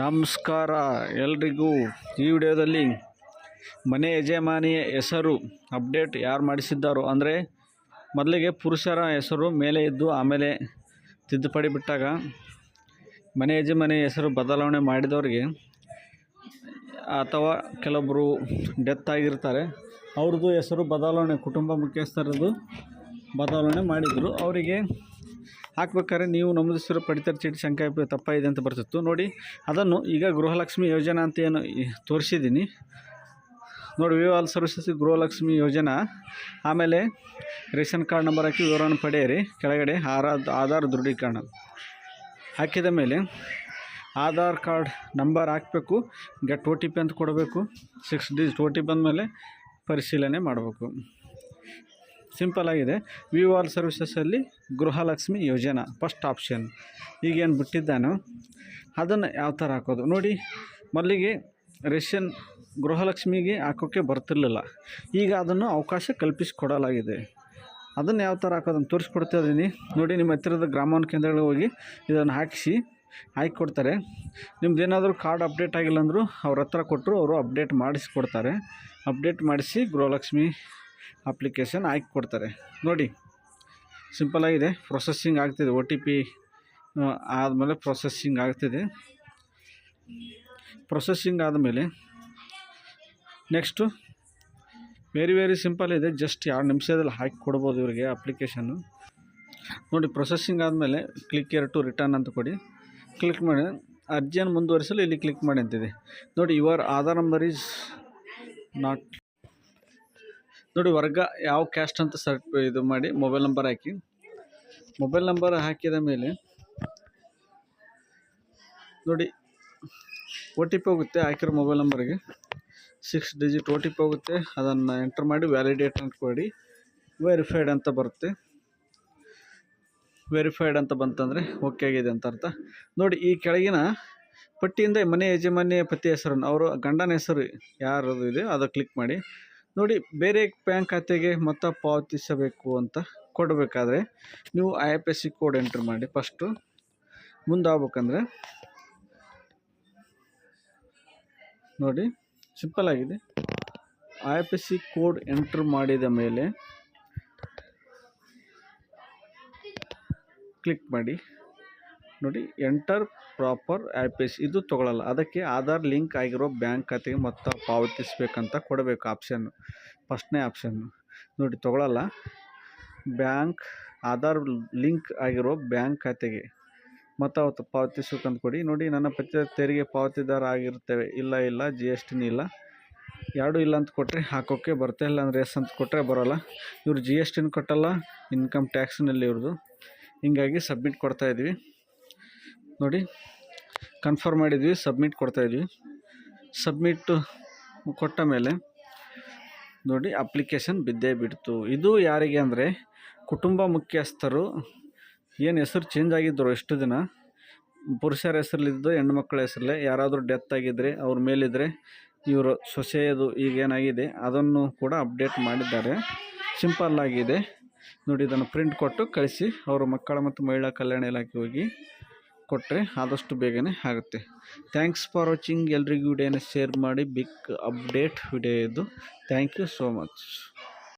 ನಮಸ್ಕಾರ ಎಲ್ರಿಗೂ ಈ ವಿಡಿಯೋದಲ್ಲಿ ಮನೆ ಯಜಮಾನಿಯ ಹೆಸರು, ಅಪ್ಡೇಟ್ ಯಾರು ಮಾಡಿಸಿದ್ದಾರೋ, ಅಂದರೆ ಮೊದಲಿಗೆ ಪುರುಷರ ಹೆಸರು ಮೇಲೆ ಇದ್ದು ಆಮೇಲೆ ತಿದ್ದುಪಡಿ ಬಿಟ್ಟಾಗ ಮನೆ ಯಜಮಾನಿಯ ಹೆಸರು ಬದಲಾವಣೆ ಮಾಡಿದವರಿಗೆ ಅಥವಾ ಕೆಲವೊಬ್ಬರು ಡೆತ್ ಆಗಿರ್ತಾರೆ, ಅವ್ರದ್ದು ಹೆಸರು ಬದಲಾವಣೆ, ಕುಟುಂಬ ಮುಖ್ಯಸ್ಥರದ್ದು ಬದಲಾವಣೆ ಮಾಡಿದರು. ಅವರಿಗೆ ಹಾಕ್ಬೇಕಾದ್ರೆ ನೀವು ನಮೂದಿಸಿರೋ ಪಡಿತರ ಚೀಟಿ ಸಂಖ್ಯೆ ತಪ್ಪಾಗಿದೆ ಅಂತ ಬರ್ತಿತ್ತು. ನೋಡಿ, ಅದನ್ನು ಈಗ ಗೃಹಲಕ್ಷ್ಮಿ ಯೋಜನಾ ಅಂತ ಏನು ತೋರಿಸಿದ್ದೀನಿ. ನೋಡಿ ವಿ ಆಲ್ ಸರ್ವಿಸಸ್ ಗೃಹಲಕ್ಷ್ಮಿ ಯೋಜನಾ. ಆಮೇಲೆ ರೇಷನ್ ಕಾರ್ಡ್ ನಂಬರ್ ಹಾಕಿ ವಿವರವನ್ನು ಪಡೆಯಿರಿ. ಕೆಳಗಡೆ ಆಧಾರ್ ದೃಢೀಕರಣ. ಹಾಕಿದ ಮೇಲೆ ಆಧಾರ್ ಕಾರ್ಡ್ ನಂಬರ್ ಹಾಕಬೇಕು, ಗೆಟ್ ಒ ಟಿ ಪಿ ಅಂತ ಕೊಡಬೇಕು, six digit O T P ಅಂದಮೇಲೆ ಪರಿಶೀಲನೆ ಮಾಡಬೇಕು. ಸಿಂಪಲ್ ಆಗಿದೆ. We all ಸರ್ವಿಸಸಲ್ಲಿ Gruhalakshmi Yojana first option ಈಗೇನು ಬಿಟ್ಟಿದ್ದಾನೋ? ಅದನ್ನು ಯಾವ ಥರ ಹಾಕೋದು? ನೋಡಿ, ಮಲ್ಲಿಗೆ ರೇಷನ್ ಗೃಹಲಕ್ಷ್ಮಿಗೆ ಹಾಕೋಕ್ಕೆ ಬರ್ತಿರ್ಲಿಲ್ಲ. ಈಗ ಅದನ್ನು ಅವಕಾಶ ಕಲ್ಪಿಸಿಕೊಡಲಾಗಿದೆ. ಅದನ್ನು ಯಾವ ಥರ ಹಾಕೋದನ್ನು ತೋರಿಸ್ಕೊಡ್ತಾ ಇದ್ದೀನಿ ನೋಡಿ, ನಿಮ್ಮ ಹತ್ತಿರದ ಗ್ರಾಮೋನ್ ಕೇಂದ್ರಗಳಿಗೆ ಹೋಗಿ ಇದನ್ನು ಹಾಕಿಸಿ ಹಾಕಿ ಕೊಡ್ತಾರೆ ನಿಮ್ದು ಏನಾದರೂ ಕಾರ್ಡ್ ಅಪ್ಡೇಟ್ ಆಗಿಲ್ಲ ಅಂದರೂ ಅವ್ರ ಹತ್ರ ಕೊಟ್ಟರು ಅವರು ಅಪ್ಡೇಟ್ ಮಾಡಿಸಿಕೊಡ್ತಾರೆ. ಅಪ್ಡೇಟ್ ಮಾಡಿಸಿ ಗೃಹಲಕ್ಷ್ಮಿ ಅಪ್ಲಿಕೇಶನ್ ಹಾಕಿ ಕೊಡ್ತಾರೆ ನೋಡಿ ಸಿಂಪಲಾಗಿದೆ ಪ್ರೊಸೆಸ್ಸಿಂಗ್ ಆಗ್ತಿದೆ. ಒ ಟಿ ಪಿ ಆದಮೇಲೆ ಪ್ರೊಸೆಸ್ಸಿಂಗ್ ಆಗ್ತಿದೆ. ಪ್ರೊಸೆಸ್ಸಿಂಗ್ ಆದಮೇಲೆ ನೆಕ್ಸ್ಟು ವೆರಿ ವೆರಿ ಸಿಂಪಲ್ ಇದೆ. ಜಸ್ಟ್ ಎರಡು ನಿಮಿಷದಲ್ಲಿ ಹಾಕಿ ಕೊಡ್ಬೋದು ಇವರಿಗೆ ಅಪ್ಲಿಕೇಶನ್ನು. ನೋಡಿ ಪ್ರೊಸೆಸ್ಸಿಂಗ್ ಆದಮೇಲೆ ಕ್ಲಿಕ್ ಏರ್ ಟು ರಿಟರ್ನ್ ಅಂತ ಕೊಡಿ. ಕ್ಲಿಕ್ ಮಾಡಿ. ಅರ್ಜಿಯನ್ನು ಮುಂದುವರಿಸಲು ಇಲ್ಲಿ ಕ್ಲಿಕ್ ಮಾಡಿ ಅಂತಿದೆ. ನೋಡಿ your Aadhaar number is not ನೋಡಿ, ವರ್ಗ ಯಾವ ಕ್ಯಾಸ್ಟ್ ಅಂತ ಸರ್ ಇದು ಮಾಡಿ ಮೊಬೈಲ್ ನಂಬರ್ ಹಾಕಿ. ಮೊಬೈಲ್ ನಂಬರ್ ಹಾಕಿದ ಮೇಲೆ ನೋಡಿ ಒ ಟಿ ಪಿ ಹೋಗುತ್ತೆ ಹಾಕಿರೋ ಮೊಬೈಲ್ ನಂಬರ್ಗೆ six digit O T P ಹೋಗುತ್ತೆ, ಅದನ್ನು ಎಂಟರ್ ಮಾಡಿ ವ್ಯಾಲಿಡೇಟ್ ಅಂತ ಕೊಡಿ. ವೆರಿಫೈಡ್ ಅಂತ ಬರುತ್ತೆ. ವೆರಿಫೈಡ್ ಅಂತ ಬಂತಂದರೆ ಓಕೆ ಆಗಿದೆ ಅಂತ ಅರ್ಥ. ನೋಡಿ, ಈ ಕೆಳಗಿನ ಪಟ್ಟಿಯಿಂದ ಮನೆ ಯಜಮಾನಿಯ ಪತಿ ಹೆಸರನ್ನು, ಅವರು ಗಂಡನ ಹೆಸರು ಯಾರದು ಇದೆ, ಅದು ಕ್ಲಿಕ್ ಮಾಡಿ. ನೋಡಿ, ಬೇರೆ ಬ್ಯಾಂಕ್ ಖಾತೆಗೆ ಮೊತ್ತ ಪಾವತಿಸಬೇಕು ಅಂತ ಕೊಡಬೇಕಾದ್ರೆ ನೀವು I F S C code enter ಮಾಡಿ ಫಸ್ಟು ಮುಂದಾಗಬೇಕಂದ್ರೆ ನೋಡಿ ಸಿಂಪಲ್ ಆಗಿದೆ. I F S C code enter ಮಾಡಿದ ಮೇಲೆ ಕ್ಲಿಕ್ ಮಾಡಿ. ನೋಡಿ ಎಂಟರ್ ಪ್ರಾಪರ್ ಆ್ಯಪ್ ಎಸ್ ಇದು ತೊಗೊಳಲ್ಲ. ಅದಕ್ಕೆ ಆಧಾರ್ ಲಿಂಕ್ ಆಗಿರೋ ಬ್ಯಾಂಕ್ ಖಾತೆಗೆ ಮೊತ್ತ ಪಾವತಿಸಬೇಕಂತ ಕೊಡಬೇಕು ಆಪ್ಷನ್ನು ಫಸ್ಟ್ನೇ ಆಪ್ಷನ್ನು ನೋಡಿ, ತೊಗೊಳಲ್ಲ. ಬ್ಯಾಂಕ್, ಆಧಾರ್ ಲಿಂಕ್ ಆಗಿರೋ ಬ್ಯಾಂಕ್ ಖಾತೆಗೆ ಮತ್ತು ಅವತ್ತು ಪಾವತಿಸ್ಬೇಕಂತ ಕೊಡಿ. ನೋಡಿ, ನನ್ನ ಪತ್ರ ತೆರಿಗೆ ಪಾವತಿದಾರ ಆಗಿರ್ತೇವೆ ಇಲ್ಲ ಇಲ್ಲ ಜಿ ಎಸ್ ಟಿನೂ ಇಲ್ಲ. ಯಾರು ಇಲ್ಲ ಅಂತ ಕೊಟ್ಟರೆ ಹಾಕೋಕ್ಕೆ ಬರ್ತಾ ಇಲ್ಲ ಅಂದರೆ ಎಸ್ ಅಂತ ಕೊಟ್ಟರೆ ಬರೋಲ್ಲ. ಇವ್ರು ಜಿ ಎಸ್ ಟಿನೂ ಕಟ್ಟಲ್ಲ ಇನ್ಕಮ್ ಟ್ಯಾಕ್ಸ್ನಲ್ಲಿ ಇವ್ರದ್ದು ಹೀಗಾಗಿ ಸಬ್ಮಿಟ್ ಕೊಡ್ತಾ ಇದ್ವಿ ನೋಡಿ ಕನ್ಫರ್ಮ್ ಮಾಡಿದ್ವಿ ಸಬ್ಮಿಟ್ ಕೊಡ್ತಾಯಿದ್ವಿ ಸಬ್ಮಿಟ್ಟು ಸಬ್ಮಿಟ್ ಕೊಟ್ಟ ಮೇಲೆ ನೋಡಿ ಅಪ್ಲಿಕೇಶನ್ ಬಿದ್ದೇ ಬಿಡ್ತು. ಇದು ಯಾರಿಗೆ ಅಂದರೆ, ಕುಟುಂಬ ಮುಖ್ಯಸ್ಥರು, ಏನು ಹೆಸರು ಚೇಂಜ್ ಆಗಿದ್ದರು ಎಷ್ಟು ದಿನ, ಪುರುಷರ ಹೆಸರಲ್ಲಿದ್ದು ಮಕ್ಕಳ ಹೆಸರಲ್ಲೇ, ಯಾರಾದರೂ ಡೆತ್ ಆಗಿದ್ದರೆ ಅವ್ರ ಮೇಲಿದ್ದರೆ ಇವರು ಸೊಸೆಯದು ಈಗೇನಾಗಿದೆ, ಅದನ್ನು ಕೂಡ ಅಪ್ಡೇಟ್ ಮಾಡಿದ್ದಾರೆ. ಸಿಂಪಲ್ ಆಗಿದೆ. ನೋಡಿ, ಇದನ್ನು ಪ್ರಿಂಟ್ ಕೊಟ್ಟು ಕಳಿಸಿ, ಅವರು ಮಕ್ಕಳ ಮತ್ತು ಮಹಿಳಾ ಕಲ್ಯಾಣ ಇಲಾಖೆ ಹೋಗಿ ಕೊಟ್ಟರೆ ಆದಷ್ಟು ಬೇಗನೆ ಆಗುತ್ತೆ. Thanks for watching. ಎಲ್ರಿಗೂ ವಿಡಿಯೋನ ಶೇರ್ ಮಾಡಿ. ಬಿಗ್ ಅಪ್ಡೇಟ್ ವಿಡಿಯೋ ಇದು. Thank you so much.